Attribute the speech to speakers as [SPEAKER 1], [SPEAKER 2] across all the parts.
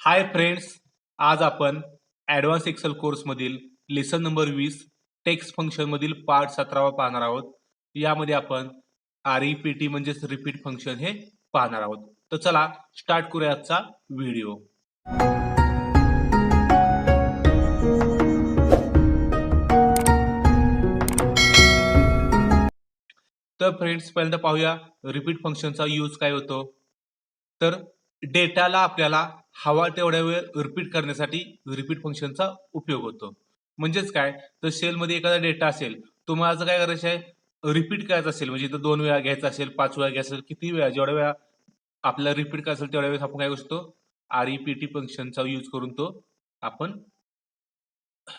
[SPEAKER 1] हाय friends आज आपण advance Excel कोर्समधील लेसन नंबर वीस टेक्स्ट फंक्शनमधील पार्ट सतरावा पाहणार आहोत. यामध्ये आपण आर ई पी टी म्हणजेच रिपीट फंक्शन हे पाहणार आहोत. तर चला स्टार्ट करूया आजचा व्हिडिओ तर फ्रेंड्स पहिल्यांदा पाहूया रिपीट फंक्शनचा यूज काय होतो. तर डेटाला आपल्याला हवा तेवढ्या वेळ रिपीट करण्यासाठी रिपीट फंक्शनचा उपयोग होतो. म्हणजेच काय? तर सेलमध्ये एखादा डेटा असेल तुम्हाला काय करायचं आहे? रिपीट करायचं असेल म्हणजे इथं दोन वेळा घ्यायचा असेल पाच वेळा घ्यायचं असेल किती वेळा? जेवढ्या वेळा आपल्याला रिपीट करायचं असेल तेवढ्या वेळेस आपण काय करतो? आर ई पी टी फंक्शनचा यूज करून तो आपण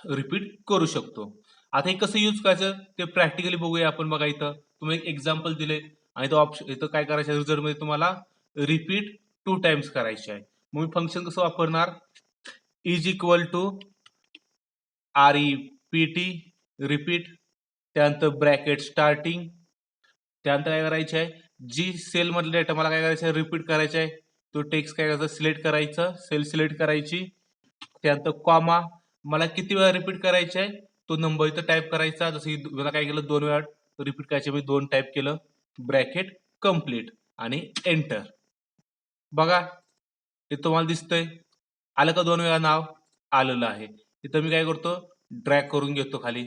[SPEAKER 1] रिपीट करू शकतो. आता हे कसं यूज करायचं? ते प्रॅक्टिकली बघूया आपण बघा इथं. तुम्ही एक एक्झाम्पल दिले आणि तो ऑप्शन इथं काय करायचं रिझल्टमध्ये तुम्हाला रिपीट टू टाइम्स करायचे आहे. मग मी फंक्शन कसं वापरणार? Is equal to R E P T repeat त्यानंतर ब्रॅकेट स्टार्टिंग त्यानंतर काय करायचे आहे? जी सेलमधला डेटा मला काय करायचं आहे? रिपीट करायचा आहे. तो टेक्स्ट काय करायचा? सिलेक्ट करायचं. सेल सिलेक्ट करायची. त्यानंतर कॉमा मला किती वेळा रिपीट करायचं आहे? तो नंबर इथं टाईप करायचा. जसं की मला काय केलं? दोन वेळा रिपीट करायचे मी दोन टाईप केलं. ब्रॅकेट कंप्लीट आणि एंटर बघा. हे तुम्हाला दिसतंय. आलं का दोन वेळा नाव? आलेलं आहे. इथं मी काय करतो? ड्रॅग करून घेतो खाली.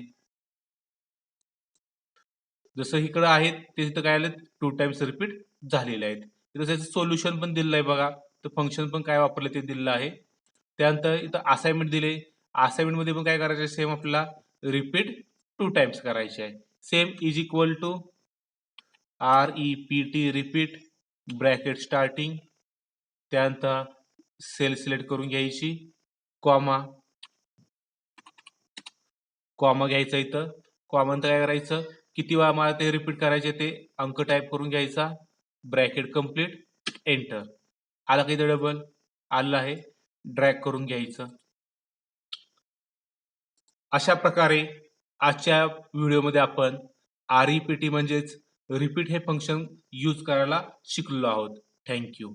[SPEAKER 1] जसं इकडं आहेत ते तिथं काय आलं टू टाइम्स रिपीट झालेले आहेत. तिथं त्याचं सोल्युशन पण दिलेलं आहे बघा. तर फंक्शन पण काय वापरलं ते दिलेलं आहे. त्यानंतर इथं असाइनमेंट दिले. असाइनमेंटमध्ये पण काय करायचं? सेम आपल्याला रिपीट टू टाइम्स करायचे आहे. Same is equal to R E P T repeat bracket starting त्यानंतर सेल सिलेक्ट करून घ्यायची कॉमा कॉमा घ्यायचा इथं. कॉमा नंतर काय करायचं? किती वेळा मला ते रिपीट करायचे ते? अंक टाईप करून घ्यायचा. ब्रॅकेट कंप्लीट एंटर आला काही डबल आलं आहे. ड्रॅग करून घ्यायचं. अशा प्रकारे आजच्या व्हिडिओमध्ये आपण आर ई पी टी म्हणजेच रिपीट हे फंक्शन यूज करायला शिकलो आहोत. थँक्यू